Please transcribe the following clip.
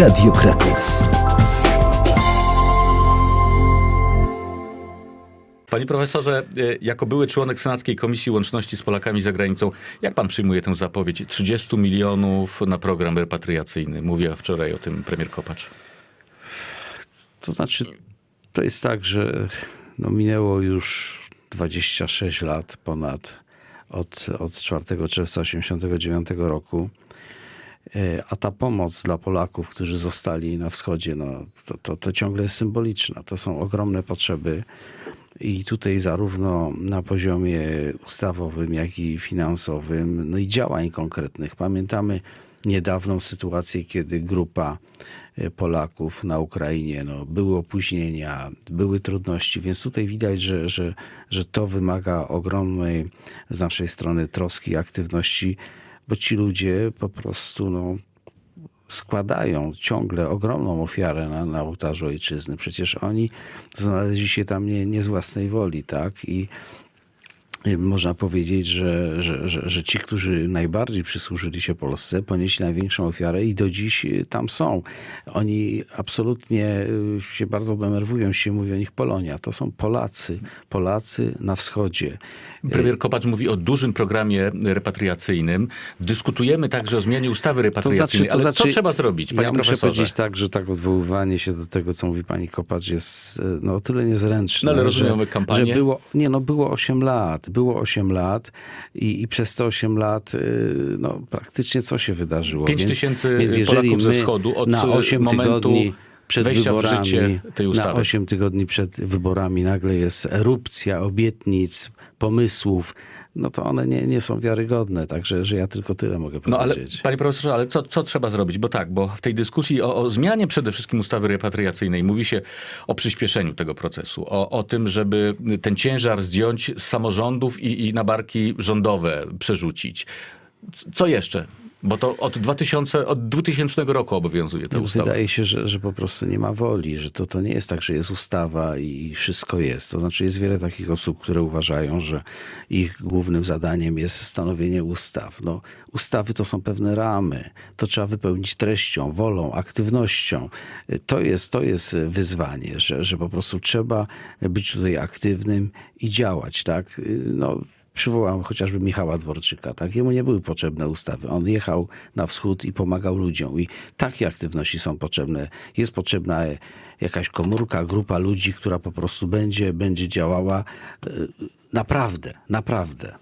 Radio Kraków. Panie profesorze, y, jako były członek Senackiej Komisji Łączności z Polakami za granicą, jak pan przyjmuje tę zapowiedź 30 milionów na program repatriacyjny? Mówiła wczoraj o tym premier Kopacz. To znaczy, to jest tak, że no minęło już 26 lat ponad od, od 4 czerwca 1989 roku. E, A ta pomoc dla Polaków, którzy zostali na wschodzie, no, to, to, to ciągle jest symboliczna. To są ogromne potrzeby. I tutaj zarówno na poziomie ustawowym, jak i finansowym, no i działań konkretnych. Pamiętamy niedawną sytuację, kiedy grupa e, Polaków na Ukrainie, no, były opóźnienia, były trudności, więc tutaj widać, że, że, że to wymaga ogromnej z naszej strony troski aktywności, bo ci ludzie po prostu no, składają ciągle ogromną ofiarę na, na ołtarzu ojczyzny. Przecież oni znaleźli się tam nie, nie z własnej woli, tak? I można powiedzieć, że, że, że, że ci, którzy najbardziej przysłużyli się Polsce, ponieśli największą ofiarę i do dziś y, tam są. Oni absolutnie y, się bardzo denerwują, się mówi o nich Polonia. To są Polacy. Polacy na wschodzie. Premier Kopacz mówi o dużym programie repatriacyjnym. Dyskutujemy także o zmianie ustawy repatriacyjnej. Ale co trzeba zrobić, panie ja muszę profesorze? powiedzieć tak, że tak odwoływanie się do tego, co mówi pani Kopacz jest y, no, o tyle niezręczne. No, ale rozumiem, że, kampanię. Że było, nie, no było 8 lat. Było 8 lat i, i przez te 8 lat y, no, praktycznie co się wydarzyło? Pięć Więc- tysięcy więc Polaków ze wschodu od na 8 momentu tygodni przed wyborami, życie tej na ustawy. 8 tygodni przed wyborami nagle jest erupcja obietnic, pomysłów, no to one nie, nie są wiarygodne. Także że ja tylko tyle mogę No ale, powiedzieć. panie profesorze, ale co, co trzeba zrobić? Bo tak, bo w tej dyskusji o, o zmianie przede wszystkim ustawy repatriacyjnej mówi się o przyspieszeniu tego procesu, o, o tym, żeby ten ciężar zdjąć z samorządów i, i na barki rządowe przerzucić. Co jeszcze? Bo to od, 2000, od 2000 roku obowiązuje ta ustawa. Wydaje się, że, że po prostu nie ma woli, że to, to nie jest tak, że jest ustawa i wszystko jest. To znaczy jest wiele takich osób, które uważają, że ich głównym zadaniem jest stanowienie ustaw. No, ustawy to są pewne ramy. To trzeba wypełnić treścią, wolą, aktywnością. To jest, to jest wyzwanie, że, że po prostu trzeba być tutaj aktywnym i działać. Tak? No, Przywołam chociażby Michała Dworczyka. Tak? Jemu nie były potrzebne ustawy. On jechał na wschód i pomagał ludziom. I takie aktywności są potrzebne. Jest potrzebna jakaś komórka, grupa ludzi, która po prostu będzie, będzie działała e, naprawdę, naprawdę.